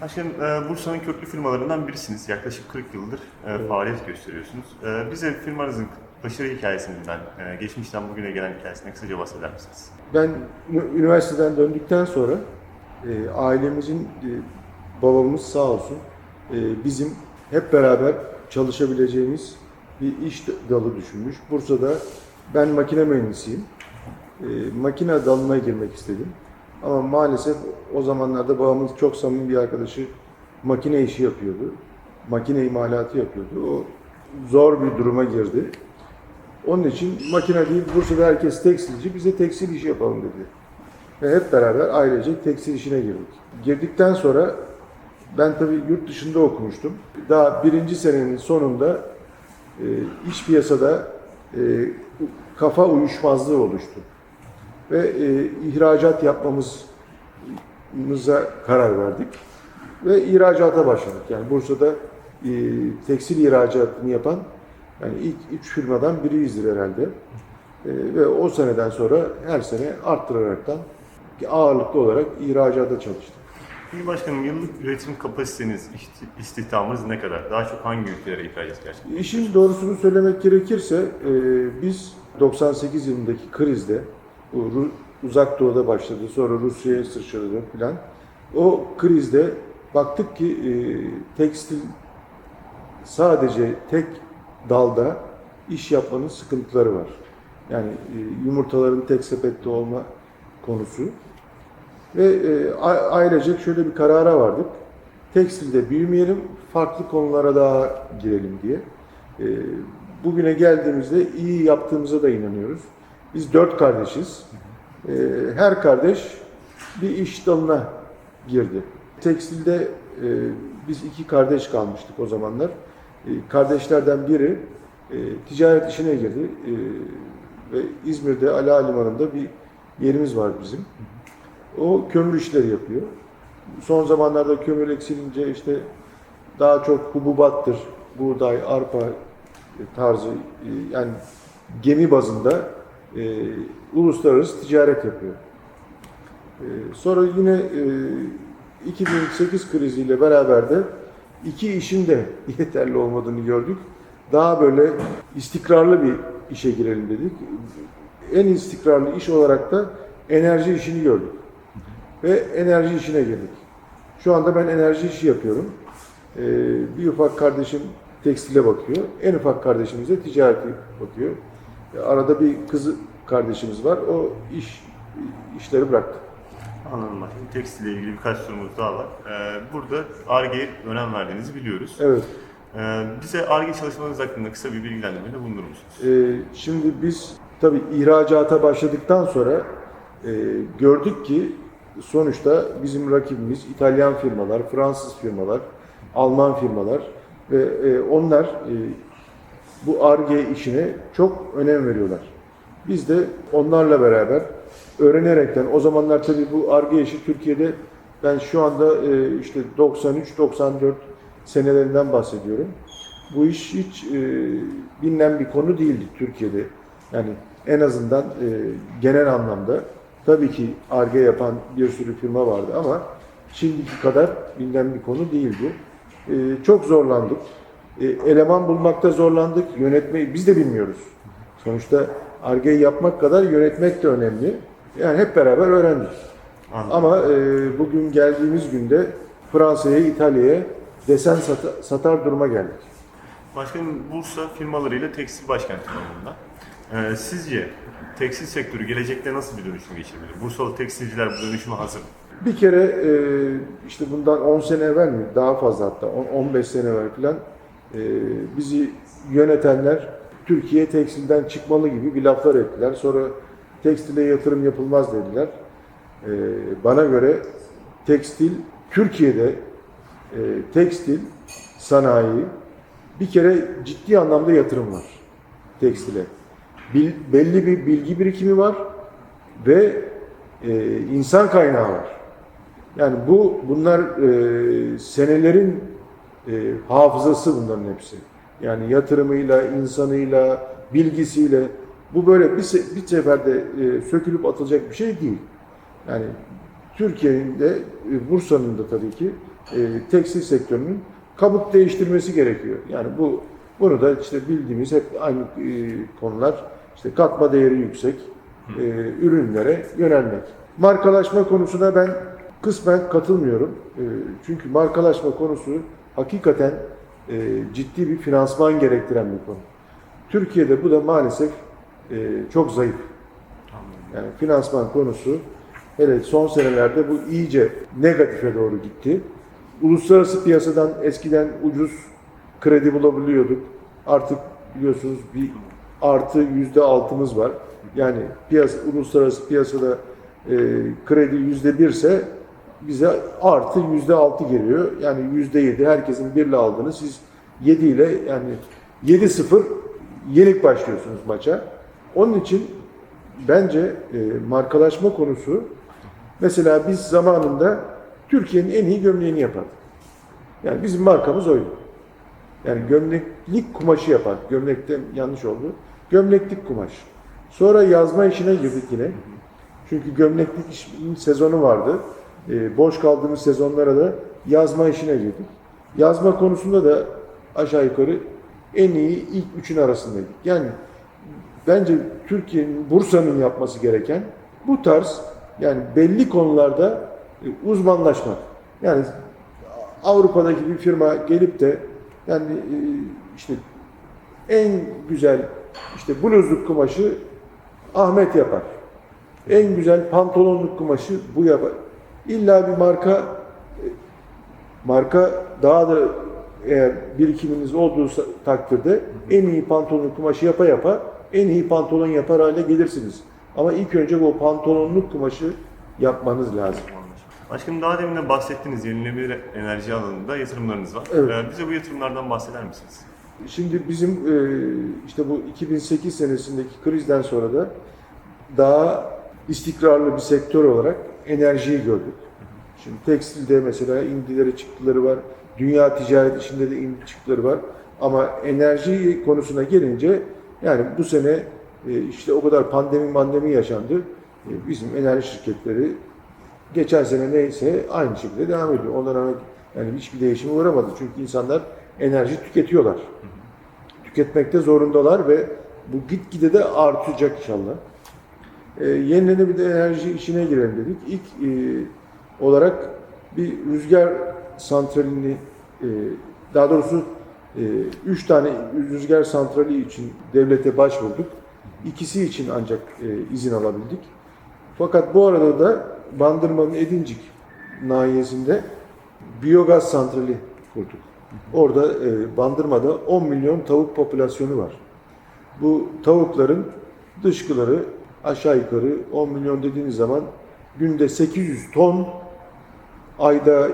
Başkanım, e, Bursa'nın köklü firmalarından birisiniz. Yaklaşık 40 yıldır e, faaliyet gösteriyorsunuz. E, bize firmanızın başarı hikayesinden, geçmişten bugüne gelen hikayesinden kısaca bahseder misiniz? Ben üniversiteden döndükten sonra ailemizin babamız sağ olsun bizim hep beraber çalışabileceğimiz bir iş dalı düşünmüş. Bursa'da ben makine mühendisiyim. Makine dalına girmek istedim. Ama maalesef o zamanlarda babamın çok samimi bir arkadaşı makine işi yapıyordu. Makine imalatı yapıyordu. O zor bir duruma girdi. Onun için makine değil, Bursa'da herkes tekstilci, bize tekstil işi yapalım dedi. Ve hep beraber ailecek tekstil işine girdik. Girdikten sonra ben tabii yurt dışında okumuştum. Daha birinci senenin sonunda e, iş piyasada e, kafa uyuşmazlığı oluştu. Ve e, ihracat yapmamıza karar verdik. Ve ihracata başladık. Yani Bursa'da e, tekstil ihracatını yapan yani ilk üç firmadan biriyizdir herhalde. E, ve o seneden sonra her sene arttıraraktan ağırlıklı olarak ihracata çalıştık. Şimdi başkanım yıllık üretim kapasiteniz, isti- istihdamınız ne kadar? Daha çok hangi ülkelere ihracat gerçekleştiriyorsunuz? İşin doğrusunu söylemek gerekirse e, biz 98 yılındaki krizde uzak doğuda başladı sonra Rusya'ya sıçradı filan. O krizde baktık ki e, tekstil sadece tek dalda iş yapmanın sıkıntıları var. Yani e, yumurtaların tek sepette olma konusu. Ve e, a- ailecek şöyle bir karara vardık. Tekstilde büyümeyelim, farklı konulara daha girelim diye. E, bugüne geldiğimizde iyi yaptığımıza da inanıyoruz. Biz dört kardeşiz. E, her kardeş bir iş dalına girdi. Tekstilde e, biz iki kardeş kalmıştık o zamanlar. E, kardeşlerden biri e, ticaret işine girdi. E, ve İzmir'de Ala Limanı'nda bir yerimiz var bizim. O kömür işleri yapıyor. Son zamanlarda kömür eksilince işte daha çok hububattır, buğday, arpa tarzı e, yani gemi bazında e, uluslararası ticaret yapıyor. E, sonra yine e, 2008 kriziyle beraber de iki işin de yeterli olmadığını gördük. Daha böyle istikrarlı bir işe girelim dedik. En istikrarlı iş olarak da enerji işini gördük. Ve enerji işine girdik. Şu anda ben enerji işi yapıyorum. Ee, bir ufak kardeşim tekstile bakıyor. En ufak kardeşimiz de ticarete bakıyor. Arada bir kızı kardeşimiz var. O iş işleri bıraktı. Anladım başkanım. Tekstille ilgili birkaç sorumuz daha var. E, burada ARGE'ye önem verdiğinizi biliyoruz. Evet. E, bize ARGE çalışmalarınız hakkında kısa bir bilgilendirmede bulunur musunuz? Ee, şimdi biz tabii ihracata başladıktan sonra e, gördük ki sonuçta bizim rakibimiz İtalyan firmalar, Fransız firmalar, Alman firmalar ve e, onlar e, bu ARGE işine çok önem veriyorlar. Biz de onlarla beraber öğrenerekten o zamanlar tabii bu ARGE işi Türkiye'de ben şu anda e, işte 93-94 senelerinden bahsediyorum. Bu iş hiç e, bilinen bir konu değildi Türkiye'de. Yani en azından e, genel anlamda tabii ki ARGE yapan bir sürü firma vardı ama şimdiki kadar bilinen bir konu değildi. Çok zorlandık. Eleman bulmakta zorlandık. Yönetmeyi biz de bilmiyoruz. Sonuçta ARGE'yi yapmak kadar yönetmek de önemli. Yani hep beraber öğrendik. Anladım. Ama e, bugün geldiğimiz günde Fransa'ya, İtalya'ya desen sata- satar duruma geldik. Başkanım Bursa firmalarıyla tekstil başkenti konumunda. Ee, sizce tekstil sektörü gelecekte nasıl bir dönüşüm geçirebilir? Bursalı tekstilciler bu dönüşüme hazır mı? Bir kere e, işte bundan 10 sene evvel mi? Daha fazla hatta 10 15 sene evvel falan e, bizi yönetenler Türkiye tekstilden çıkmalı gibi bir laflar ettiler. Sonra tekstile yatırım yapılmaz dediler. E, bana göre tekstil Türkiye'de e, tekstil sanayi bir kere ciddi anlamda yatırım var tekstile. Bil- belli bir bilgi birikimi var ve e, insan kaynağı var. Yani bu bunlar e, senelerin e, hafızası bunların hepsi. Yani yatırımıyla, insanıyla, bilgisiyle bu böyle bir, se- bir seferde e, sökülüp atılacak bir şey değil. Yani Türkiye'nin de e, Bursa'nın da tabii ki e, tekstil sektörünün kabuk değiştirmesi gerekiyor. Yani bu bunu da işte bildiğimiz hep aynı e, konular işte katma değeri yüksek e, ürünlere yönelmek. Markalaşma konusuna ben kısmen katılmıyorum. E, çünkü markalaşma konusu hakikaten e, ciddi bir finansman gerektiren bir konu. Türkiye'de bu da maalesef e, çok zayıf. Yani finansman konusu hele son senelerde bu iyice negatife doğru gitti. Uluslararası piyasadan eskiden ucuz kredi bulabiliyorduk. Artık biliyorsunuz bir artı yüzde altımız var. Yani piyasa, uluslararası piyasada e, kredi yüzde birse bize artı yüzde altı geliyor. Yani yüzde yedi herkesin birle aldığını siz yedi ile yani yedi sıfır yenik başlıyorsunuz maça. Onun için bence e, markalaşma konusu mesela biz zamanında Türkiye'nin en iyi gömleğini yapardık. Yani bizim markamız oydu. Yani gömleklik kumaşı yapar. Gömlekten yanlış oldu. Gömleklik kumaş. Sonra yazma işine girdik yine. Çünkü gömleklik sezonu vardı. E, boş kaldığımız sezonlara da yazma işine girdik. Yazma konusunda da aşağı yukarı en iyi ilk üçün arasındaydık. Yani bence Türkiye'nin, Bursa'nın yapması gereken bu tarz yani belli konularda e, uzmanlaşmak. Yani Avrupa'daki bir firma gelip de yani e, işte en güzel işte bluzluk kumaşı Ahmet yapar. En güzel pantolonluk kumaşı bu yapar. İlla bir marka marka daha da eğer birikiminiz olduğu takdirde en iyi pantolonluk kumaşı yapa yapa en iyi pantolon yapar hale gelirsiniz. Ama ilk önce bu pantolonluk kumaşı yapmanız lazım. Başkanım daha demin de bahsettiğiniz yenilenebilir enerji alanında yatırımlarınız var. Evet. Ee, bize bu yatırımlardan bahseder misiniz? Şimdi bizim e, işte bu 2008 senesindeki krizden sonra da daha istikrarlı bir sektör olarak enerjiyi gördük. Şimdi tekstilde mesela indileri çıktıları var. Dünya ticaret işinde de indi çıktıları var. Ama enerji konusuna gelince yani bu sene e, işte o kadar pandemi mandemi yaşandı. E, Bizim enerji şirketleri geçen sene neyse aynı şekilde devam ediyor. Ondan sonra yani hiçbir değişime uğramadı. Çünkü insanlar enerji tüketiyorlar. Tüketmekte zorundalar ve bu gitgide de artacak inşallah. E, yenilenebilir enerji işine girelim dedik. İlk e, olarak bir rüzgar santralini e, daha doğrusu e, üç tane rüzgar santrali için devlete başvurduk. İkisi için ancak e, izin alabildik. Fakat bu arada da Bandırma'nın Edincik nahiyesinde biyogaz santrali kurduk. Orada e, Bandırma'da 10 milyon tavuk popülasyonu var. Bu tavukların dışkıları aşağı yukarı 10 milyon dediğiniz zaman günde 800 ton, ayda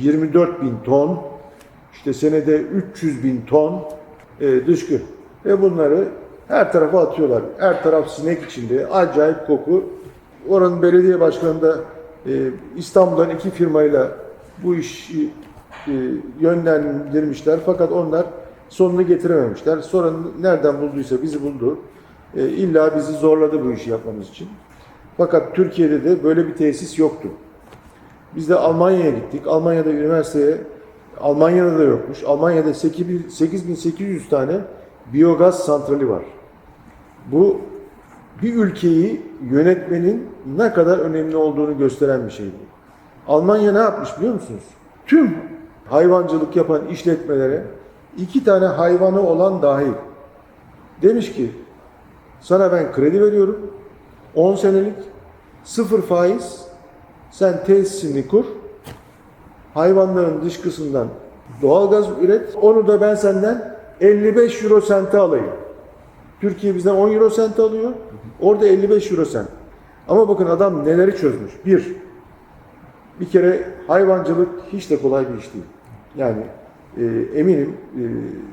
24 bin ton, işte senede 300 bin ton e, dışkı. Ve bunları her tarafa atıyorlar. Her taraf sinek içinde. Acayip koku. Oranın belediye başkanı da e, İstanbul'dan iki firmayla bu işi e, yönlendirmişler. Fakat onlar sonunu getirememişler. Sonra nereden bulduysa bizi buldu. E, illa bizi zorladı bu işi yapmamız için. Fakat Türkiye'de de böyle bir tesis yoktu. Biz de Almanya'ya gittik. Almanya'da üniversiteye, Almanya'da da yokmuş. Almanya'da 8000 8800 tane biyogaz santrali var. Bu bir ülkeyi yönetmenin ne kadar önemli olduğunu gösteren bir şeydi. Almanya ne yapmış biliyor musunuz? Tüm hayvancılık yapan işletmelere iki tane hayvanı olan dahil demiş ki sana ben kredi veriyorum 10 senelik sıfır faiz sen tesisini kur hayvanların dışkısından doğalgaz üret onu da ben senden 55 euro sente alayım. Türkiye bizden 10 euro sent alıyor. Orada 55 euro sent. Ama bakın adam neleri çözmüş. Bir, bir kere hayvancılık hiç de kolay bir iş değil. Yani e, eminim e,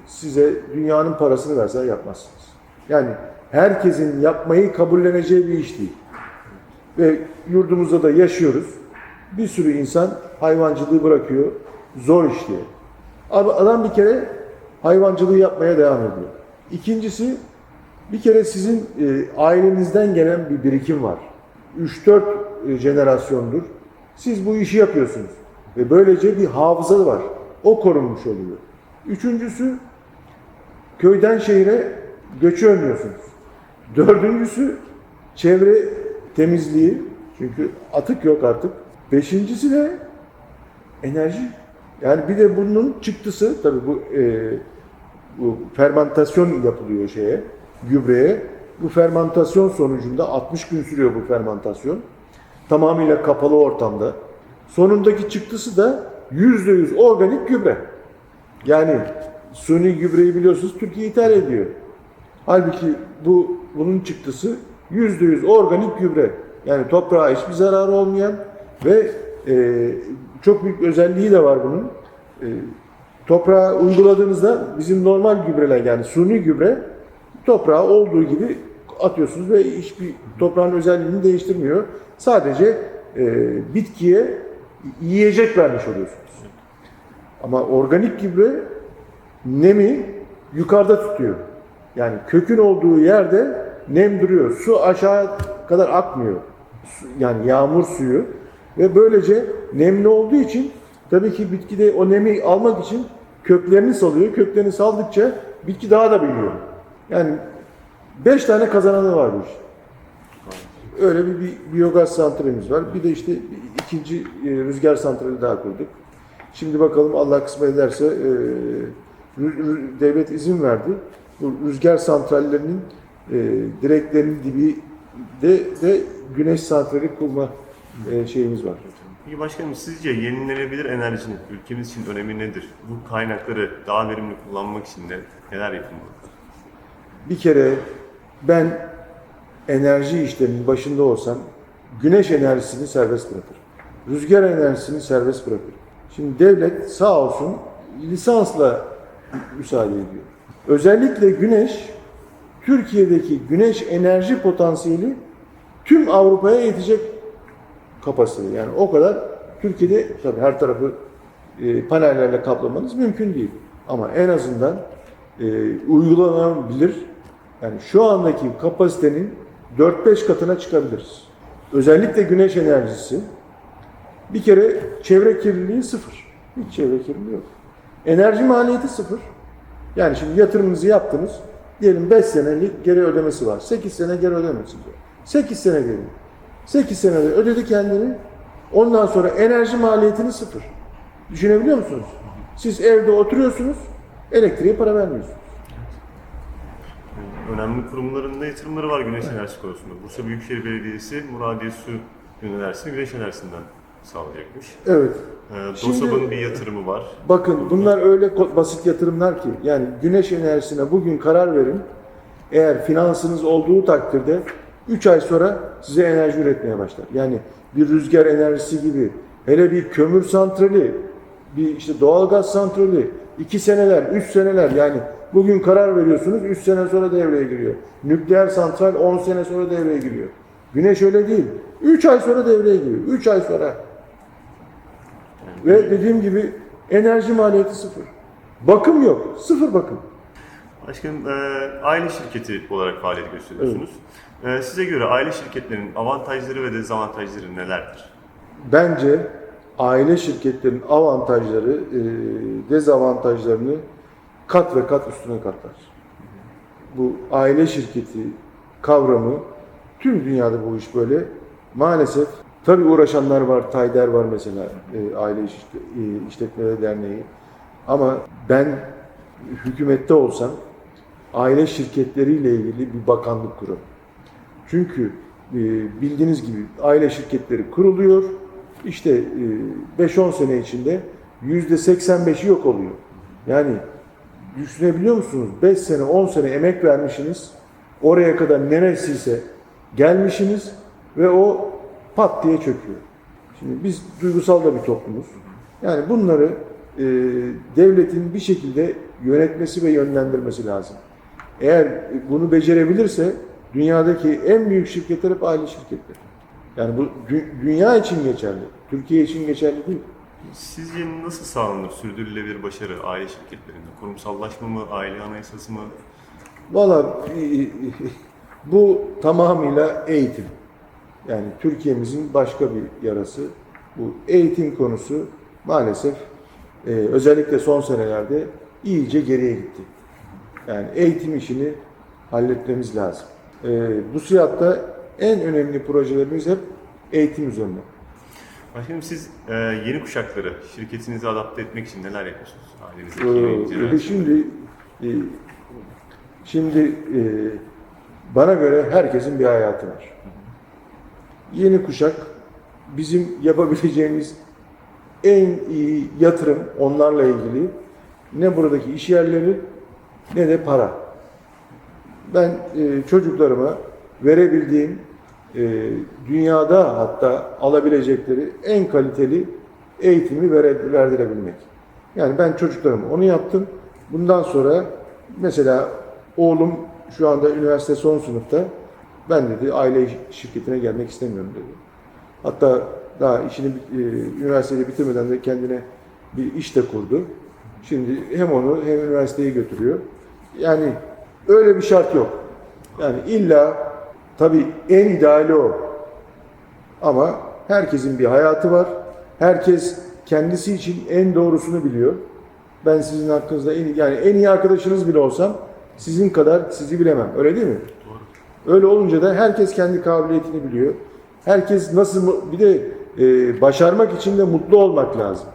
size dünyanın parasını verse yapmazsınız. Yani herkesin yapmayı kabulleneceği bir iş değil. Ve yurdumuzda da yaşıyoruz. Bir sürü insan hayvancılığı bırakıyor, zor iş diye. Adam bir kere hayvancılığı yapmaya devam ediyor. İkincisi bir kere sizin e, ailenizden gelen bir birikim var. 3-4 e, jenerasyondur. Siz bu işi yapıyorsunuz. Ve böylece bir hafıza var. O korunmuş oluyor. Üçüncüsü köyden şehire göçü önlüyorsunuz. Dördüncüsü çevre temizliği. Çünkü atık yok artık. Beşincisi de enerji. Yani bir de bunun çıktısı tabii bu, e, bu fermentasyon yapılıyor şeye, gübreye. Bu fermentasyon sonucunda 60 gün sürüyor bu fermentasyon. Tamamıyla kapalı ortamda. Sonundaki çıktısı da %100 organik gübre. Yani suni gübreyi biliyorsunuz Türkiye ithal ediyor. Halbuki bu bunun çıktısı %100 organik gübre. Yani toprağa hiçbir zararı olmayan ve e, çok büyük özelliği de var bunun. E, toprağa uyguladığınızda bizim normal gübreler yani suni gübre toprağa olduğu gibi atıyorsunuz ve hiçbir toprağın özelliğini değiştirmiyor. Sadece e, bitkiye yiyecek vermiş oluyorsunuz. Ama organik gübre nemi yukarıda tutuyor. Yani kökün olduğu yerde nem duruyor. Su aşağı kadar akmıyor. Yani yağmur suyu. Ve böylece nemli olduğu için tabii ki bitki de o nemi almak için köklerini salıyor. Köklerini saldıkça bitki daha da büyüyor. Yani beş tane kazananı var bu işin. Öyle bir, bir biyogaz santralimiz var. Bir de işte ikinci e, rüzgar santrali daha kurduk. Şimdi bakalım Allah kısmet ederse e, devlet izin verdi. Bu rüzgar santrallerinin e, direklerinin dibi de, de güneş santrali kurma e, şeyimiz var. Peki başkanım sizce yenilenebilir enerjinin ülkemiz için önemi nedir? Bu kaynakları daha verimli kullanmak için de neler yapılmalı? Bir kere ben enerji işleminin başında olsam güneş enerjisini serbest bırakırım. Rüzgar enerjisini serbest bırakırım. Şimdi devlet sağ olsun lisansla müsaade ediyor. Özellikle güneş, Türkiye'deki güneş enerji potansiyeli tüm Avrupa'ya yetecek kapasitede. Yani o kadar Türkiye'de tabii her tarafı e, panellerle kaplamanız mümkün değil. Ama en azından e, uygulanabilir. Yani şu andaki kapasitenin 4-5 katına çıkabiliriz. Özellikle güneş enerjisi. Bir kere çevre kirliliği sıfır. Hiç çevre kirliliği yok. Enerji maliyeti sıfır. Yani şimdi yatırımınızı yaptınız. Diyelim 5 senelik geri ödemesi var. 8 sene geri ödemesi var. 8 sene geri. 8 senede ödedi kendini. Ondan sonra enerji maliyetini sıfır. Düşünebiliyor musunuz? Siz evde oturuyorsunuz, elektriğe para vermiyorsunuz. Önemli kurumlarında yatırımları var güneş enerjisi konusunda. Bursa Büyükşehir Belediyesi Muradiye Su enerjisini güneş enerjisinden sağlayacakmış. Evet. Şimdi- DOSAB'ın bir yatırımı var. Bakın bunlar öyle basit yatırımlar ki yani güneş enerjisine bugün karar verin. Eğer finansınız olduğu takdirde 3 ay sonra size enerji üretmeye başlar. Yani bir rüzgar enerjisi gibi hele bir kömür santrali, bir işte doğalgaz santrali 2 seneler, 3 seneler yani bugün karar veriyorsunuz 3 sene sonra devreye giriyor. Nükleer santral 10 sene sonra devreye giriyor. Güneş öyle değil. 3 ay sonra devreye giriyor. 3 ay sonra. Ve dediğim gibi enerji maliyeti sıfır. Bakım yok. Sıfır bakım. Başkanım, e, aile şirketi olarak faaliyet gösteriyorsunuz. E, size göre aile şirketlerinin avantajları ve dezavantajları nelerdir? Bence aile şirketlerinin avantajları, e, dezavantajlarını kat ve kat üstüne katlar. Bu aile şirketi kavramı tüm dünyada bu iş böyle. Maalesef tabii uğraşanlar var, Tayder var mesela e, Aile İşte- e, İşletmeleri Derneği. Ama ben hükümette olsam aile şirketleriyle ilgili bir bakanlık kurarım. Çünkü e, bildiğiniz gibi aile şirketleri kuruluyor. İşte e, 5-10 sene içinde %85'i yok oluyor. Yani düşünebiliyor musunuz? 5 sene, 10 sene emek vermişsiniz. Oraya kadar neresiyse gelmişsiniz ve o pat diye çöküyor. Şimdi biz duygusal da bir toplumuz. Yani bunları e, devletin bir şekilde yönetmesi ve yönlendirmesi lazım. Eğer bunu becerebilirse dünyadaki en büyük şirketler hep aile şirketleri. Yani bu dü- dünya için geçerli. Türkiye için geçerli değil. Sizce nasıl sağlanır sürdürülebilir başarı aile şirketlerinde? Kurumsallaşma mı, aile anayasası mı? Valla bu tamamıyla eğitim. Yani Türkiye'mizin başka bir yarası. Bu eğitim konusu maalesef e, özellikle son senelerde iyice geriye gitti. Yani eğitim işini halletmemiz lazım. E, bu siyatta en önemli projelerimiz hep eğitim üzerine. Başkanım siz e, yeni kuşakları şirketinize adapte etmek için neler yapıyorsunuz? Ailenizdeki Ee, şimdi e, şimdi e, bana göre herkesin bir hayatı var. Yeni kuşak bizim yapabileceğimiz en iyi yatırım onlarla ilgili ne buradaki iş yerleri ne de para. Ben e, çocuklarıma verebildiğim e, dünyada hatta alabilecekleri en kaliteli eğitimi vere, verdirebilmek. Yani ben çocuklarıma onu yaptım. Bundan sonra mesela oğlum şu anda üniversite son sınıfta. Ben dedi aile şirketine gelmek istemiyorum dedi. Hatta daha işini e, üniversiteyi bitirmeden de kendine bir iş de kurdu. Şimdi hem onu hem üniversiteyi götürüyor. Yani öyle bir şart yok. Yani illa tabii en ideali o. Ama herkesin bir hayatı var. Herkes kendisi için en doğrusunu biliyor. Ben sizin hakkınızda en, yani en iyi arkadaşınız bile olsam sizin kadar sizi bilemem. Öyle değil mi? Öyle olunca da herkes kendi kabiliyetini biliyor. Herkes nasıl bir de e, başarmak için de mutlu olmak lazım.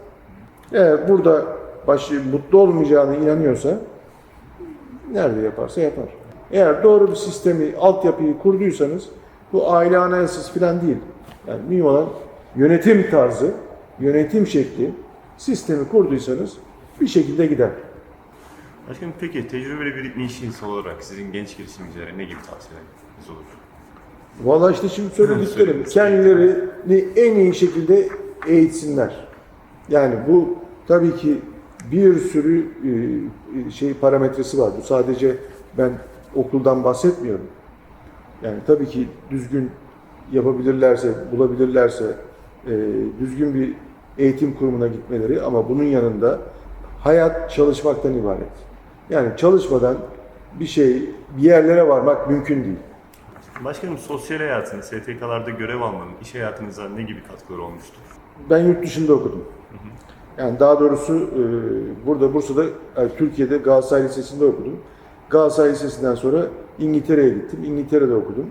Eğer burada baş, mutlu olmayacağına inanıyorsa nerede yaparsa yapar. Eğer doğru bir sistemi, altyapıyı kurduysanız bu aile anayasası falan değil. Yani mühim olan yönetim tarzı, yönetim şekli, sistemi kurduysanız bir şekilde gider. Başkanım peki tecrübeli bir iş insanı olarak sizin genç girişimcilere ne gibi tavsiyeleriniz olur? Vallahi işte şimdi söylediklerim kendilerini en iyi şekilde eğitsinler. Yani bu tabii ki bir sürü e, şey parametresi var. Bu sadece ben okuldan bahsetmiyorum. Yani tabii ki düzgün yapabilirlerse, bulabilirlerse e, düzgün bir eğitim kurumuna gitmeleri ama bunun yanında hayat çalışmaktan ibaret. Yani çalışmadan bir şey, bir yerlere varmak mümkün değil. Başkanım sosyal hayatın, STK'larda görev almanın iş hayatınıza ne gibi katkıları olmuştur? Ben yurt dışında okudum. Yani daha doğrusu e, burada Bursa'da, yani Türkiye'de Galatasaray Lisesi'nde okudum. Galatasaray Lisesi'nden sonra İngiltere'ye gittim. İngiltere'de okudum.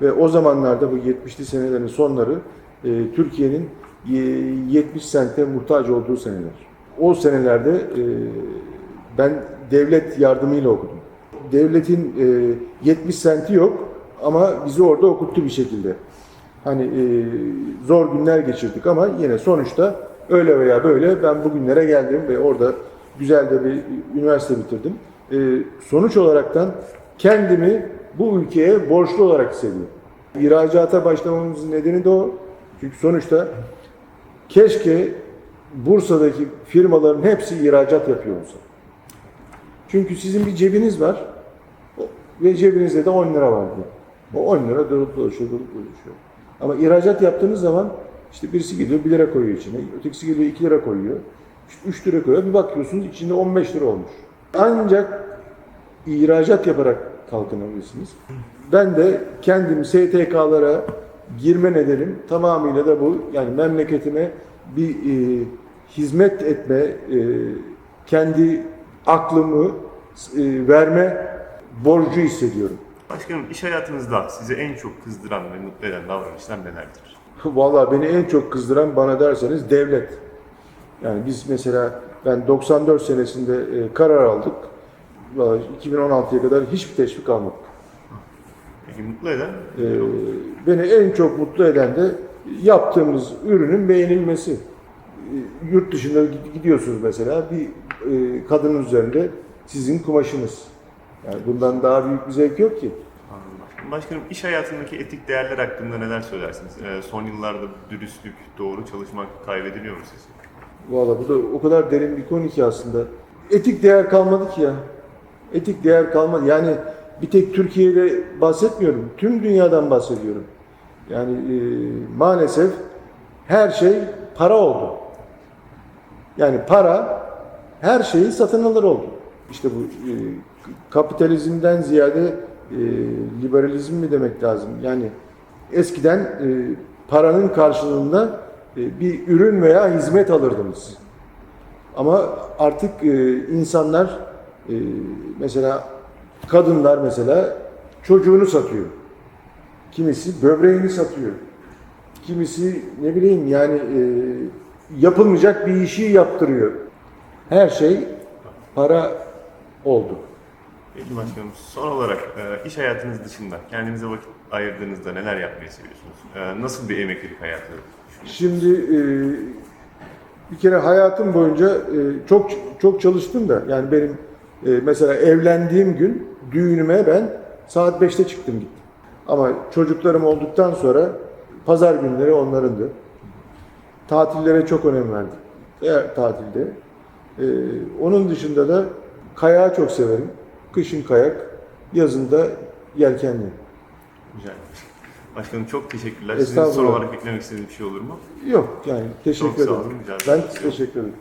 Ve o zamanlarda bu 70'li senelerin sonları e, Türkiye'nin e, 70 sente muhtaç olduğu seneler. O senelerde e, ben devlet yardımıyla okudum. Devletin e, 70 senti yok ama bizi orada okuttu bir şekilde. Hani e, zor günler geçirdik ama yine sonuçta öyle veya böyle ben bugünlere geldim ve orada güzel de bir üniversite bitirdim. E, sonuç olaraktan kendimi bu ülkeye borçlu olarak hissediyorum. İhracata başlamamızın nedeni de o. Çünkü sonuçta keşke Bursa'daki firmaların hepsi ihracat yapıyor olsa. Çünkü sizin bir cebiniz var ve cebinizde de 10 lira var diyor. O 10 lira dolup dolaşıyor, dolup dolaşıyor. Ama ihracat yaptığınız zaman işte birisi geliyor 1 lira koyuyor içine, ötekisi geliyor 2 lira koyuyor, işte 3 lira koyuyor. Bir bakıyorsunuz içinde 15 lira olmuş. Ancak ihracat yaparak kalkınabilirsiniz. Ben de kendim STK'lara girme nedenim tamamıyla da bu. Yani memleketime bir e, hizmet etme, e, kendi aklımı e, verme borcu hissediyorum. Başkanım iş hayatınızda sizi en çok kızdıran ve mutlu eden davranışlar nelerdir? Vallahi beni en çok kızdıran bana derseniz devlet. Yani biz mesela ben 94 senesinde e, karar aldık. Vallahi 2016'ya kadar hiçbir teşvik almadık. Peki mutlu eden? Ee, beni en çok mutlu eden de yaptığımız ürünün beğenilmesi. Ee, Yurt dışında gid- gidiyorsunuz mesela bir e, kadının üzerinde sizin kumaşınız. Yani bundan daha büyük bir zevk yok ki. Başkanım iş hayatındaki etik değerler hakkında neler söylersiniz? Ee, son yıllarda dürüstlük, doğru çalışmak kaybediliyor mu sizce? Valla bu da o kadar derin bir konu ki aslında. Etik değer kalmadı ki ya. Etik değer kalmadı. Yani bir tek Türkiye'de bahsetmiyorum. Tüm dünyadan bahsediyorum. Yani e, maalesef her şey para oldu. Yani para her şeyi satın alır oldu. İşte bu e, kapitalizmden ziyade e, liberalizm mi demek lazım? Yani eskiden e, paranın karşılığında e, bir ürün veya hizmet alırdınız. Ama artık e, insanlar e, mesela kadınlar mesela çocuğunu satıyor. Kimisi böbreğini satıyor. Kimisi ne bileyim yani e, yapılmayacak bir işi yaptırıyor. Her şey para oldu. Peki başkanım son olarak e, iş hayatınız dışında kendinize vakit ayırdığınızda neler yapmayı seviyorsunuz? E, nasıl bir emeklilik hayatı düşünüyorsunuz? Şimdi e, bir kere hayatım boyunca e, çok çok çalıştım da yani benim e, mesela evlendiğim gün düğünüme ben saat 5'te çıktım gittim. Ama çocuklarım olduktan sonra pazar günleri onlarındı. Tatillere çok önem verdim. Eğer tatilde. E, onun dışında da kayağı çok severim. Kışın kayak, yazın da yelkenli. Güzel. Başkanım çok teşekkürler. Sizin son olarak eklemek istediğiniz bir şey olur mu? Yok yani teşekkür Çok sağ ederim. olun, rica ederim. Ben teşekkür ederim.